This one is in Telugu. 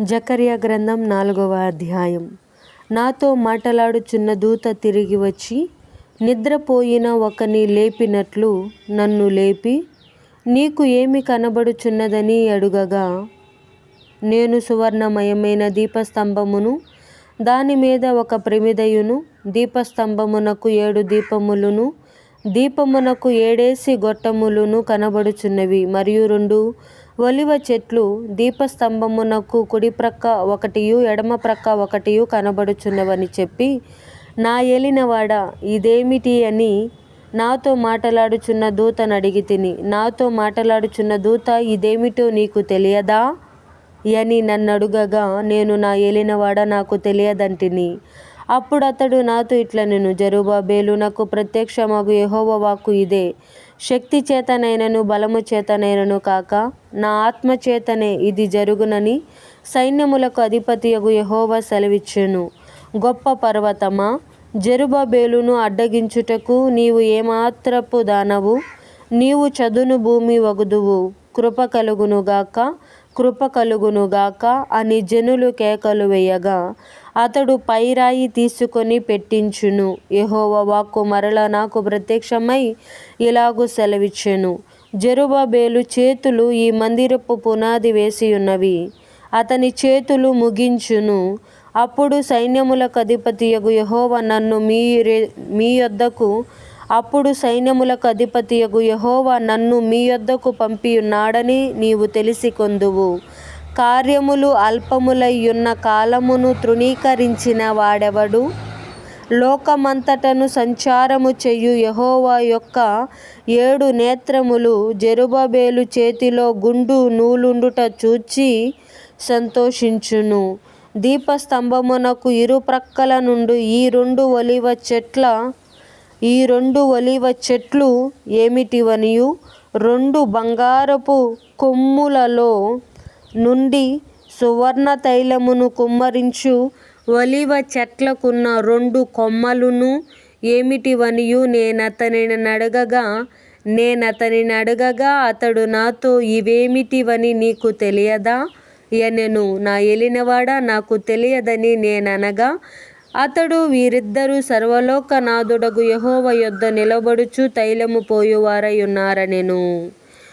జకర్య గ్రంథం నాలుగవ అధ్యాయం. నాతో మాటలాడుచున్న దూత తిరిగి వచ్చి నిద్రపోయిన ఒకని లేపినట్లు నన్ను లేపి నీకు ఏమి కనబడుచున్నదని అడుగగా నేను సువర్ణమయమైన దీపస్తంభమును దాని మీద ఒక ప్రమిదయును దీపస్తంభమునకు ఏడు దీపములను దీపమునకు ఏడేసి గొట్టములును కనబడుచున్నవి మరియు రెండు ఒలివ చెట్లు దీపస్తంభమునకు కుడి ప్రక్క ఒకటియు ఎడమ ప్రక్క ఒకటియు కనబడుచున్నవని చెప్పి నా ఏలినవాడ ఇదేమిటి అని నాతో మాటలాడుచున్న దూతను అడిగి తిని నాతో మాటలాడుచున్న దూత ఇదేమిటో నీకు తెలియదా? అని నన్ను అడుగగా నేను నా ఏలినవాడ నాకు తెలియదంటిని. అప్పుడు అతడు నాతో ఇట్ల నేను జరుబాబేలు నాకు ప్రత్యక్షమగు యహోవ వాక్కు ఇదే. శక్తి చేతనైనను బలము చేతనైనను కాక నా ఆత్మ చేతనే ఇది జరుగునని సైన్యములకు అధిపతియగు యహోవ సెలవిచ్చును. గొప్ప పర్వతమా! జరుబాబేలును అడ్డగించుటకు నీవు ఏమాత్రపు దానవు నీవు చదును భూమి వగుదువు. కృప కలుగునుగాక కృప కలుగునుగాక అని జనులు కేకలు వేయగా అతడు పైరాయి తీసుకొని పెట్టించును. యెహోవా వాక్కు మరల నాకు ప్రత్యక్షమై ఇలాగు సెలవిచ్చెను. జరుబాబేలు చేతులు ఈ మందిరపు పునాది వేసి ఉన్నవి అతని చేతులు ముగించును. అప్పుడు సైన్యములకు అధిపతియగు యహోవ నన్ను మీ మీ యొద్దకు అప్పుడు సైన్యములకు అధిపతియగు యహోవా నన్ను మీ యొద్దకు పంపియున్నాడని నీవు తెలిసికొందువు. కార్యములు అల్పములయ్యున్న కాలమును తృణీకరించిన వాడెవడు? లోకమంతటను సంచారము చెయ్యు యహోవా యొక్క ఏడు నేత్రములు జరుబబేలు చేతిలో గుండు నూలుండుట చూచి సంతోషించును. దీపస్తంభమునకు ఇరు ప్రక్కల నుండి ఈ రెండు ఒలివ చెట్ల ఈ రెండు ఒలివ చెట్లు ఏమిటివనియు? రెండు బంగారపు కొమ్ములలో నుండి సువర్ణ తైలమును కుమ్మరించు. ఒలివ చెట్లకున్న రెండు కొమ్మలును ఏమిటివనియు? నేనతనిని నడగగా నేనతనిని అడగగా అతడు నాతో ఇవేమిటివని నీకు తెలియదా? ఎనెను నా ఎలినవాడా? నాకు తెలియదని నేననగా అతడు వీరిద్దరూ సర్వలోకనాథుడగు యెహోవా యొద్ద నిలబడుచు తైలము పోయువారై ఉన్నారనెను.